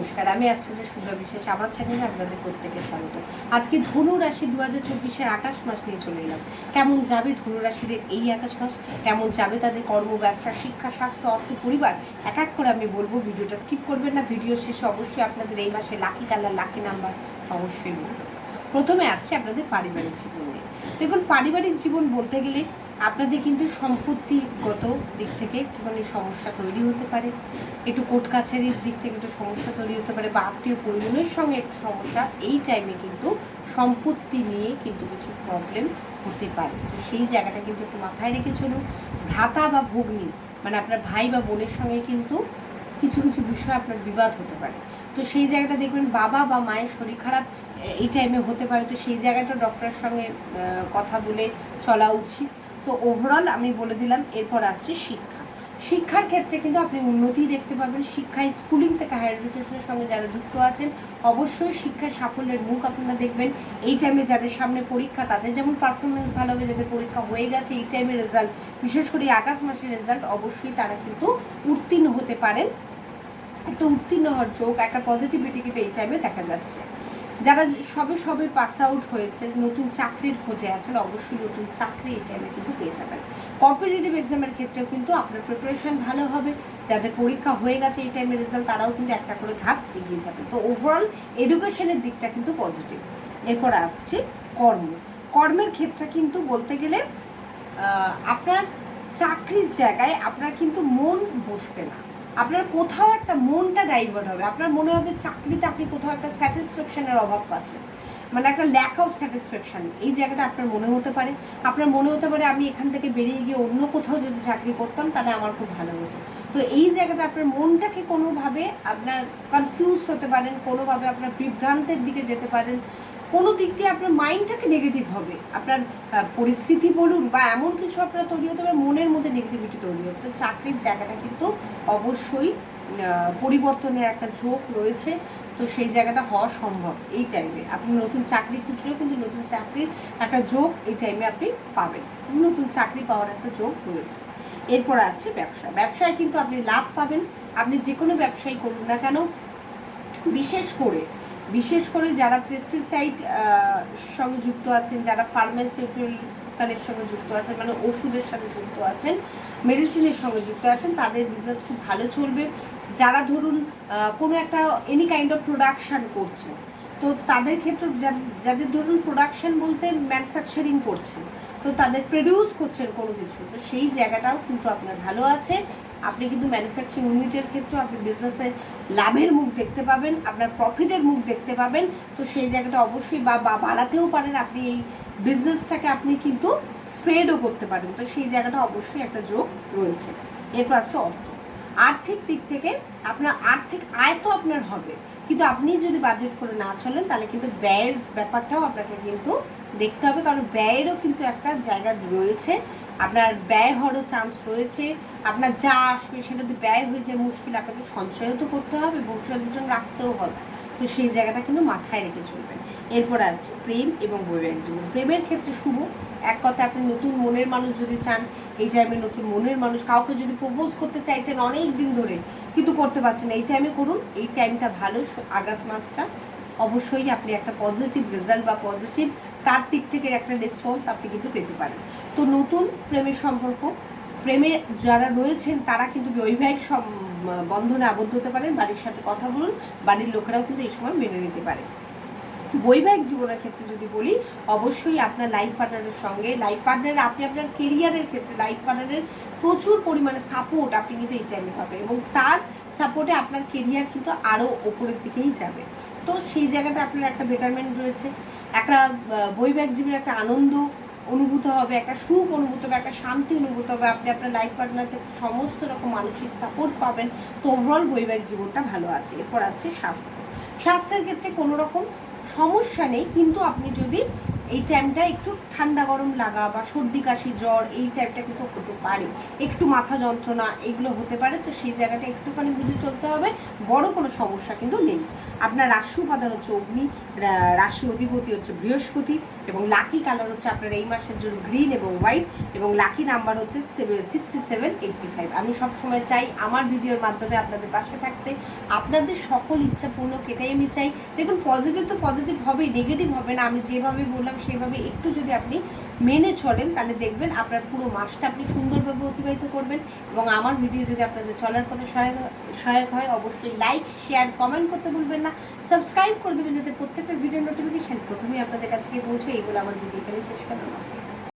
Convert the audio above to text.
নমস্কার, আমি আশ্চর্য শুভ্র বিশেষ আমার চ্যানেলে আপনাদের প্রত্যেকে স্বাগত। আজকে ধনু রাশি দু হাজার চব্বিশের আকাশ মাস নিয়ে চলে এলাম। কেমন যাবে ধনু রাশিদের এই আকাশ মাস? কেমন যাবে তাদের কর্ম, ব্যবসা, শিক্ষা, স্বাস্থ্য, অর্থ, পরিবার? এক এক করে আমি বলব, ভিডিওটা স্কিপ করবেন না। ভিডিও শেষে অবশ্যই আপনাদের এই মাসে লাকি কালার লাকি নাম্বার অবশ্যই বলব। প্রথমে আসছে আপনাদের পারিবারিক জীবন নিয়ে। দেখুন, পারিবারিক জীবন বলতে গেলে আপনাদের কিন্তু সম্পত্তিগত দিক থেকে একটুখানি সমস্যা তৈরি হতে পারে। একটু কোর্ট কাছারির দিক থেকে একটু সমস্যা তৈরি হতে পারে বা আত্মীয় পরিজনের সঙ্গে একটু সমস্যা, এই টাইমে কিন্তু সম্পত্তি নিয়ে কিন্তু কিছু প্রবলেম হতে পারে। সেই জায়গাটা কিন্তু একটু মাথায় রেখে চলুন। ভ্রাতা বা ভগ্নী মানে আপনার ভাই বা বোনের সঙ্গে কিন্তু কিছু কিছু বিষয় আপনার বিবাদ হতে পারে। তো সেই জায়গাটা দেখবেন বাবা বা মায়ের শরীর খারাপ এই টাইমে হতে পারে। তো সেই জায়গাটা ডক্টরের সঙ্গে কথা বলে চলা উচিত। তো ওভারঅল আমি বলে দিলাম, এরপর আসছে শিক্ষা। শিক্ষার ক্ষেত্রে কিন্তু আপনি উন্নতি দেখতে পাবেন। শিক্ষায় স্কুলিং থেকে হায়ার এডুকেশনের সঙ্গে যারা যুক্ত আছেন, অবশ্যই শিক্ষায় সাফল্যের মুখ আপনারা দেখবেন। এই টাইমে যাদের সামনে পরীক্ষা, তাদের যেমন পারফরমেন্স ভালো হবে, যাদের পরীক্ষা হয়ে গেছে, এই টাইমের রেজাল্ট বিশেষ করে আগস্ট মাসের রেজাল্ট অবশ্যই তারা কিন্তু উত্তীর্ণ হতে পারেন। একটা উত্তীর্ণ হওয়ার চোখ একটা পজিটিভিটি কিন্তু এই টাইমে দেখা যাচ্ছে। যারা সবে সবে পাস আউট হয়েছে, নতুন চাকরির খোঁজে আছেন, অবশ্যই নতুন চাকরি এই টাইমে কিন্তু পেয়ে যাবেন। কম্পিটিটিভ এক্সামের ক্ষেত্রেও কিন্তু আপনার প্রিপারেশন ভালো হবে। যাদের পরীক্ষা হয়ে গেছে এই টাইমের রেজাল্ট তারাও কিন্তু একটা করে ধাপ এগিয়ে যাবে তো ওভারঅল এডুকেশনের দিকটা কিন্তু পজিটিভ এরপর আসছে কর্ম। কর্মের ক্ষেত্রে কিন্তু বলতে গেলে আপনার চাকরির জায়গায় আপনার কিন্তু মন বসবে না। আপনার কোথাও একটা মনটা ডাইভার্ট হবে। আপনার মনে হবে চাকরিতে আপনি কোথাও একটা স্যাটিসফ্যাকশনের অভাব পাচ্ছেন। মানে একটা ল্যাক অফ স্যাটিসফ্যাকশন এই জায়গাটা আপনার মনে হতে পারে। আপনার মনে হতে পারে আমি এখান থেকে বেরিয়ে গিয়ে অন্য কোথাও যদি চাকরি করতাম, তাহলে আমার খুব ভালো হতো। তো এই জায়গাটা আপনার মনটাকে কোনোভাবে আপনার কনফিউজ হতে পারেন, কোনোভাবে আপনার বিভ্রান্তের দিকে যেতে পারেন। কোনো দিক দিয়ে আপনার মাইন্ডটাকে নেগেটিভ হবে। আপনার পরিস্থিতি বলুন বা এমন কিছু আপনার তৈরি হতে পারে, মনের মধ্যে নেগেটিভিটি তৈরি হবে। তো চাকরির জায়গাটা কিন্তু অবশ্যই পরিবর্তনের একটা ঝোঁক রয়েছে। তো সেই জায়গাটা হওয়া সম্ভব এই টাইমে আপনি নতুন চাকরি খুঁজলেও কিন্তু নতুন চাকরির একটা যোগ এই টাইমে আপনি পাবেন। নতুন চাকরি পাওয়ার একটা যোগ রয়েছে। এরপর আসছে ব্যবসা। ব্যবসায় কিন্তু আপনি লাভ পাবেন। আপনি যে কোনো ব্যবসায়ী করুন না কেন, বিশেষ করে বিশেষ করে যারা পেস্টিসাইড সঙ্গে যুক্ত আছেন, যারা ফার্মাসিউটিক্যালের সঙ্গে যুক্ত আছেন মানে ওষুধের সাথে যুক্ত আছেন মেডিসিনের সঙ্গে যুক্ত আছেন, তাদের বিজনেস খুব ভালো চলবে। যারা ধরুন কোনো একটা এনি কাইন্ড অফ প্রোডাকশান করছে তো তাদের ক্ষেত্রে যাদের ধরুন প্রোডাকশন বলতে ম্যানুফ্যাকচারিং করছেন তো তাদের প্রডিউস করছেন কোনো কিছু, তো সেই জায়গাটাও কিন্তু আপনার ভালো আছে। আপনি কিন্তু ম্যানুফ্যাকচারিং ইউনিটের ক্ষেত্রে আপনি বিজনেসে লাভের মুখ দেখতে পাবেন, আপনার প্রফিটের মুখ দেখতে পাবেন, তো সেই জায়গাটা অবশ্যই বা বাড়াতেও পারেন আপনি এই বিজনেসটাকে আপনি কিন্তু স্প্রেডও করতে পারেন, তো সেই জায়গাটা অবশ্যই একটা যোগ রয়েছে। এরপর আছে অর্থ। আর্থিক দিক থেকে আপনার আর্থিক আয় তো আপনার হবে। কিন্তু আপনি যদি বাজেট করে না চলেন, তাহলে কিন্তু ব্যয়ের ব্যাপারটাও আপনাকে কিন্তু দেখতে হবে। কারণ ব্যয়েরও কিন্তু একটা জায়গা রয়েছে। আপনার ব্যয় হওয়ারও চান্স রয়েছে। আপনার যা আসবে সেটা যদি ব্যয় হয়ে যায়, মুশকিল আপনাকে সঞ্চয়ও তো করতে হবে, ভবিষ্যতের জন্য রাখতেও হবে। তো সেই জায়গাটা কিন্তু মাথায় রেখে চলবেন। এরপর আছে প্রেম এবং বৈবাহিক জীবন। প্রেমের ক্ষেত্রে শুভ। এক কথা আপনি নতুন মনের মানুষ যদি চান, এই টাইমে নতুন মনের মানুষ কাউকে যদি প্রপোজ করতে চাইছেন অনেক দিন ধরে, কিন্তু করতে পারছেন এই টাইমে করুন। এই টাইমটা ভালো। আগস্ট মাসটা অবশ্যই আপনি একটা পজিটিভ রেজাল্ট বা পজিটিভ তার দিক থেকে একটা রেসপন্স আপনি কিন্তু পেতে পারেন। তো নতুন প্রেমের সম্পর্ক প্রেমে যারা রয়েছেন তারা কিন্তু বৈবাহিক বন্ধনে আবদ্ধ হতে পারেন, বাড়ির সাথে কথা বলুন, বাড়ির লোকেরাও কিন্তু এই সময় মেনে নিতে পারে। বৈবাহিক জীবনের ক্ষেত্রে যদি বলি, অবশ্যই আপনার লাইফ পার্টনারের সঙ্গে লাইফ পার্টনার আপনি আপনার কেরিয়ারের ক্ষেত্রে লাইফ পার্টনারের প্রচুর পরিমাণে সাপোর্ট আপনি কিন্তু এই টাইমে পাবেন এবং তার সাপোর্টে আপনার কেরিয়ার কিন্তু আরও ওপরের দিকেই যাবে। তো সেই জায়গাটা আপনার একটা বেটারমেন্ট রয়েছে। একটা বৈবাহিক জীবনের একটা আনন্দ অনুভূত হবে, একটা সুখ অনুভূত হবে, একটা শান্তি অনুভূত হবে। আপনি আপনার লাইফ পার্টনারকে সমস্ত রকম মানসিক সাপোর্ট পাবেন। তো ওভারঅল বৈবাহিক জীবনটা ভালো আছে, এরপর আছে স্বাস্থ্য। স্বাস্থ্যের ক্ষেত্রে কোনো রকম সমস্যা নেই, কিন্তু আপনি যদি এই টাইমটা একটু ঠান্ডা গরম লাগা বা সর্দি, কাশি, জ্বর, এই টাইপটা কিন্তু হতে পারে। একটু মাথা যন্ত্রণা, এগুলো হতে পারে। তো সেই জায়গাটা একটুখানি বুঝে চলতে হবে। বড় কোনো সমস্যা কিন্তু নেই। আপনার রাশি উপাদান হচ্ছে অগ্নি রাশি অধিপতি হচ্ছে বৃহস্পতি এবং লাকি কালার হচ্ছে আপনার এই মাসের জন্য গ্রিন এবং হোয়াইট এবং লাকি নাম্বার হচ্ছে সিক্সটি সেভেন এইটটি ফাইভ আমি সবসময় চাই আমার ভিডিওর মাধ্যমে আপনাদের পাশে থাকতে। আপনাদের সকল ইচ্ছা পূর্ণ এটাই আমি চাই। দেখুন পজিটিভ তো পজিটিভ হবে নেগেটিভ হবে না। আমি যেভাবে বললাম সেভাবে একটু যদি আপনি মেনে চলেন, তাহলে দেখবেন আপনার পুরো মাসটা আপনি সুন্দরভাবে অতিবাহিত করবেন এবং আমার ভিডিও যদি আপনাদের চলার পথে সহায়ক সহায়ক হয়, অবশ্যই লাইক শেয়ার কমেন্ট করতে ভুলবেন না। সাবস্ক্রাইব করে দেবেন যাতে প্রত্যেকটা ভিডিও নোটিফিকেশন প্রথমেই আপনাদের কাছে গিয়ে পৌঁছে এইগুলো আমার ভিডিও এখানে শেষ করা